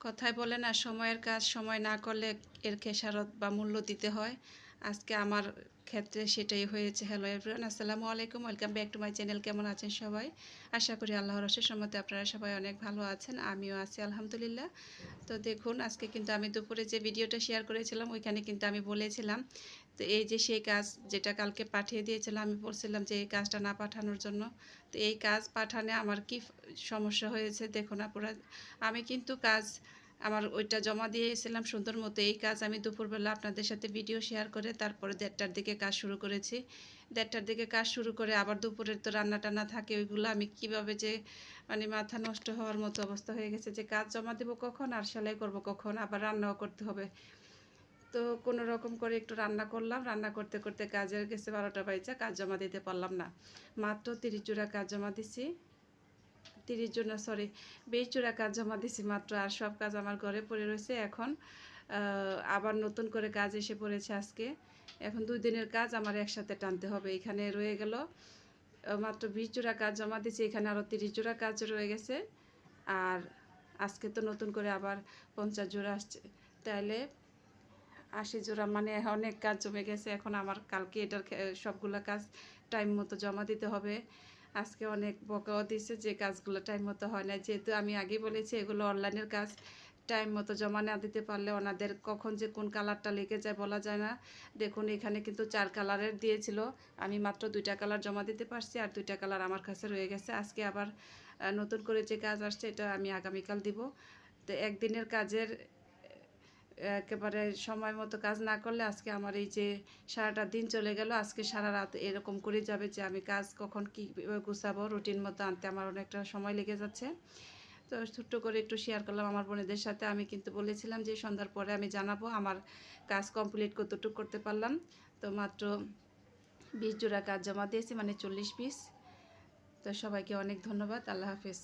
কথায় বলে না সময়ের কাজ সময় না করলে এর খেসারত বা মূল্য দিতে হয়। আজকে আমার ক্ষেত্রে সেটাই হয়েছে। হ্যালো এভরিওয়ান আসসালামু আলাইকুম welcome back to my channel কেমন আছেন সবাই? আশা করি আল্লাহর রসের সম্মতে আপনারা সবাই অনেক ভালো আছেন, আমিও আছি আলহামদুলিল্লাহ। তো দেখুন, আজকে কিন্তু আমি দুপুরে যে ভিডিওটা শেয়ার করেছিলাম, ওইখানে কিন্তু আমি বলেছিলাম, তো এই যে সেই কাজ যেটা কালকে পাঠিয়ে দিয়েছিলাম, আমি বলছিলাম যে এই কাজটা না পাঠানোর জন্য। তো এই কাজ পাঠানে আমার কি সমস্যা হয়েছে? দেখুন আপনারা আমি কিন্তু কাজ আমার ওইটা জমা দিয়েছিলাম সুন্দর মতো এই কাজ আমি দুপুরবেলা আপনাদের সাথে ভিডিও শেয়ার করে তারপরে দেড়টার দিকে কাজ শুরু করেছি। দেড়টার দিকে কাজ শুরু করে আবার দুপুরের তো রান্না টান্না থাকে, ওইগুলো আমি কীভাবে যে মানে মাথা নষ্ট হওয়ার মতো অবস্থা হয়ে গেছে যে কাজ জমা দেবো কখন, আর সেলাই করব কখন, আবার রান্নাও করতে হবে। তো কোনো রকম করে একটু রান্না করলাম, রান্না করতে করতে কাজের গেছে বারোটা বাইচা কাজ জমা দিতে পারলাম না। মাত্র তিরিশ জোড়া কাজ জমা দিছি। তিরিশ জন সরি বিশ জোড়া কাজ জমা দিছি মাত্র আর সব কাজ আমার ঘরে পড়ে রয়েছে। এখন আবার নতুন করে কাজ এসে পড়েছে আজকে। এখন দুই দিনের কাজ আমার একসাথে টানতে হবে। এখানে রয়ে গেল মাত্র বিশ জোড়া কাজ জমা দিছি। এখানে আরও তিরিশ জোড়া কাজ রয়ে গেছে। আর আজকে তো নতুন করে আবার পঞ্চাশ জোড়া আসছে। তাইলে আশি জোড়া মানে অনেক কাজ জমে গেছে। এখন আমার কালকে এটার সবগুলা কাজ টাইম মতো জমা দিতে হবে। আজকে অনেক বকাও দিছে যে কাজগুলো টাইম মতো হয় না যেহেতু আমি আগেই বলেছি, এগুলো অনলাইনের কাজ। টাইম মতো জমা না দিতে পারলে ওনাদের কখন যে কোন কালারটা লেগে যায় বলা যায় না। দেখুন, এখানে কিন্তু চার কালারের দিয়েছিল। আমি মাত্র দুইটা কালার জমা দিতে পারছি আর দুইটা কালার আমার কাছে রয়ে গেছে। আজকে আবার নতুন করে যে কাজ আসছে, এটা আমি আগামীকাল দিব। তো একদিনের কাজের একেবারে সময় মতো কাজ না করলে আজকে আমার এই যে সারাটা দিন চলে গেল, আজকে সারা রাত এরকম করে যাবে যে আমি কাজ কখন কী গুছাবো রুটিন মতো আনতে আমার অনেকটা সময় লেগে যাচ্ছে। তো ছোট্ট করে একটু শেয়ার করলাম আমার বোনেদের সাথে। আমি কিন্তু বলেছিলাম যে সন্ধ্যার পরে আমি জানাব আমার কাজ কমপ্লিট কতটুকু করতে পারলাম। তো মাত্র বিশ জোড়া কাজ জমা দিয়েছি মানে চল্লিশ পিস তো সবাইকে অনেক ধন্যবাদ। আল্লাহ হাফিজ।